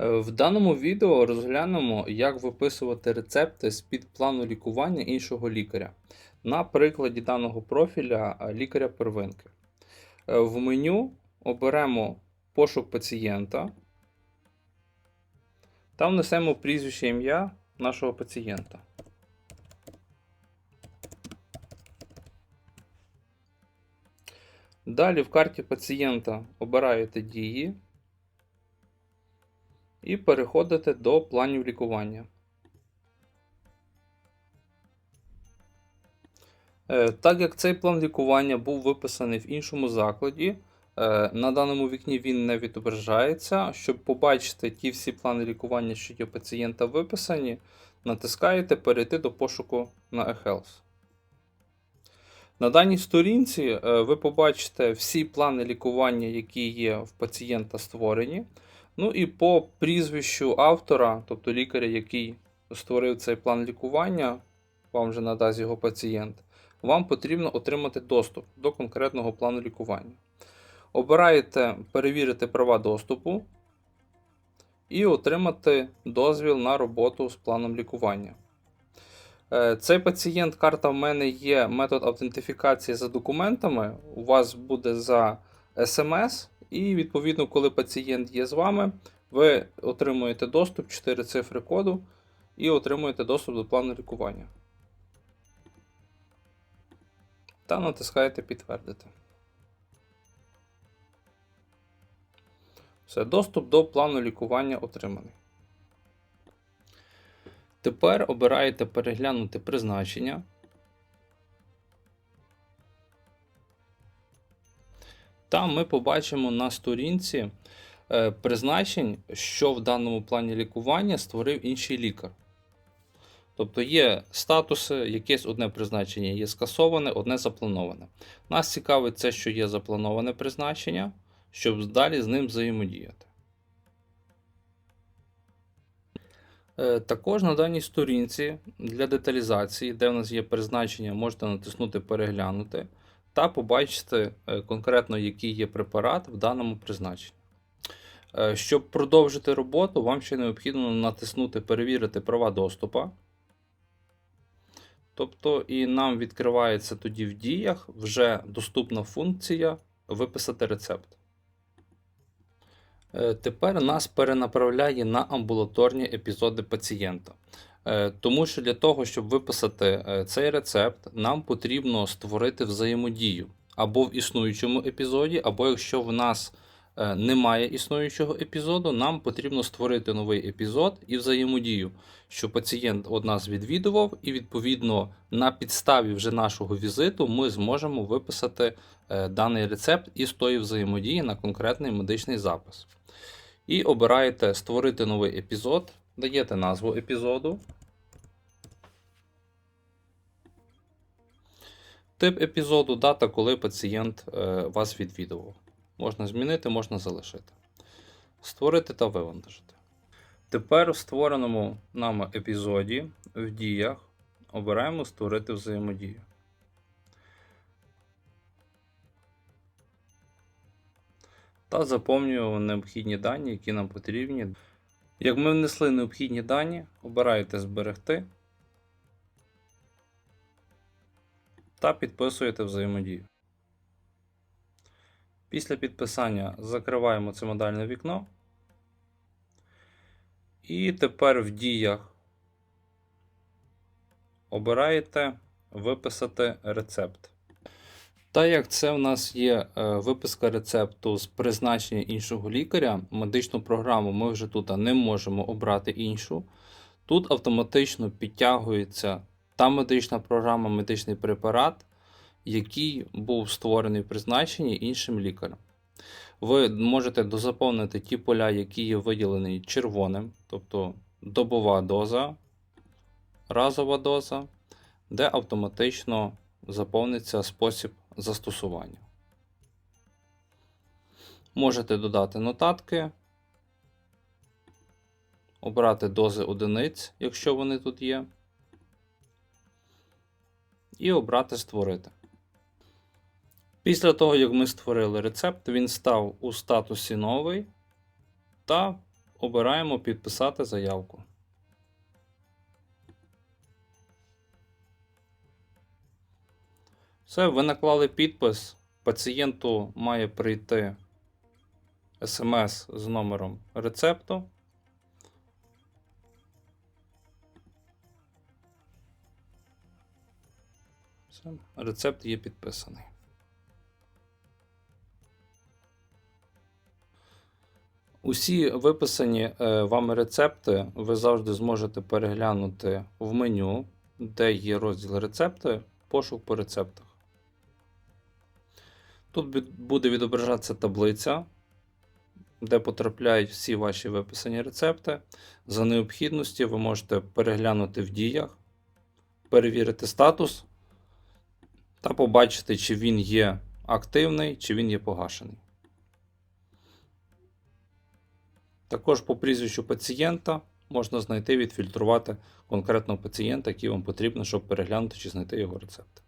Е, В даному відео розглянемо, як виписувати рецепти з-під плану лікування іншого лікаря на прикладі даного профіля е, лікаря первинки. Е, В меню оберемо пошук пацієнта та внесемо прізвище ім'я нашого пацієнта. Далі в карті пацієнта обираєте дії і переходите до планів лікування. Е, Так як цей план лікування був виписаний в іншому закладі, е, на даному вікні він не відображається. Щоб побачити ті всі плани лікування, що є пацієнта виписані, натискаєте перейти до пошуку на eHealth. На даній сторінці е, ви побачите всі плани лікування, які є в пацієнта створені. Ну і по прізвищу автора, тобто лікаря, який створив цей план лікування, вам вже надасть його пацієнт, вам потрібно отримати доступ до конкретного плану лікування. Обираєте перевірити права доступу і отримати дозвіл на роботу з планом лікування. Е, Цей пацієнт, карта в мене є метод автентифікації за документами. У вас буде за SMS, і відповідно, коли пацієнт є з вами, ви отримуєте доступ 4 цифри коду і отримуєте доступ до плану лікування. Та натискаєте підтвердити. Все, доступ до плану лікування отриманий. Тепер обираєте переглянути призначення. Там ми побачимо на сторінці е, призначень, що в даному плані лікування створив інший лікар. Тобто є статуси, якесь одне призначення є скасоване, одне заплановане. Нас цікавить це, що є заплановане призначення, щоб далі з ним взаємодіяти. Е, Також на даній сторінці для деталізації, де в нас є призначення, можете натиснути Переглянути та побачити е, конкретно, який є препарат в даному призначенні. Е, Щоб продовжити роботу, вам ще необхідно натиснути Перевірити права доступу. Тобто, і нам відкривається тоді в діях вже доступна функція Виписати рецепт. Е, Тепер нас перенаправляє на амбулаторні епізоди пацієнта. Е, Тому що для того, щоб виписати е, цей рецепт, нам потрібно створити взаємодію або в існуючому епізоді, або якщо в нас е, немає існуючого епізоду, нам потрібно створити новий епізод і взаємодію, що пацієнт од нас відвідував, і відповідно на підставі вже нашого візиту ми зможемо виписати даний рецепт із тої взаємодії на конкретний медичний запис. І обираєте створити новий епізод, даєте назву епізоду. Тип епізоду, дата, коли пацієнт е, вас відвідував. Можна змінити, можна залишити. Створити та вивантажити. Тепер в створеному нами епізоді в діях обираємо Створити взаємодію. Та заповнюємо необхідні дані, які нам потрібні. Як ми внесли необхідні дані, обираєте Зберегти та підписуєте взаємодію. Після підписання закриваємо це модальне вікно. І тепер в діях обираєте виписати рецепт. Так як це в нас є е, виписка рецепту з призначення іншого лікаря, медичну програму ми вже тут не можемо обрати іншу. Тут автоматично підтягується та медична програма, медичний препарат, який був створений в призначенні іншим лікарем. Ви можете дозаповнити ті поля, які є виділені червоним, тобто добова доза, разова доза, де автоматично заповниться спосіб застосування. Можете додати нотатки, обрати дози одиниць, якщо вони тут є, і обрати Створити. Після того, як ми створили рецепт, він став у статусі новий та обираємо підписати заявку. Все, ви наклали підпис. Пацієнту має прийти смс з номером рецепту. Все, рецепт є підписаний. Усі виписані е, вами рецепти ви завжди зможете переглянути в меню, де є розділ рецепти, пошук по рецептах. Тут буде відображатися таблиця, де потрапляють всі ваші виписані рецепти. За необхідності ви можете переглянути в діях, перевірити статус та побачити, чи він є активний, чи він є погашений. Також по прізвищу пацієнта можна знайти, відфільтрувати конкретного пацієнта, який вам потрібно, щоб переглянути чи знайти його рецепт.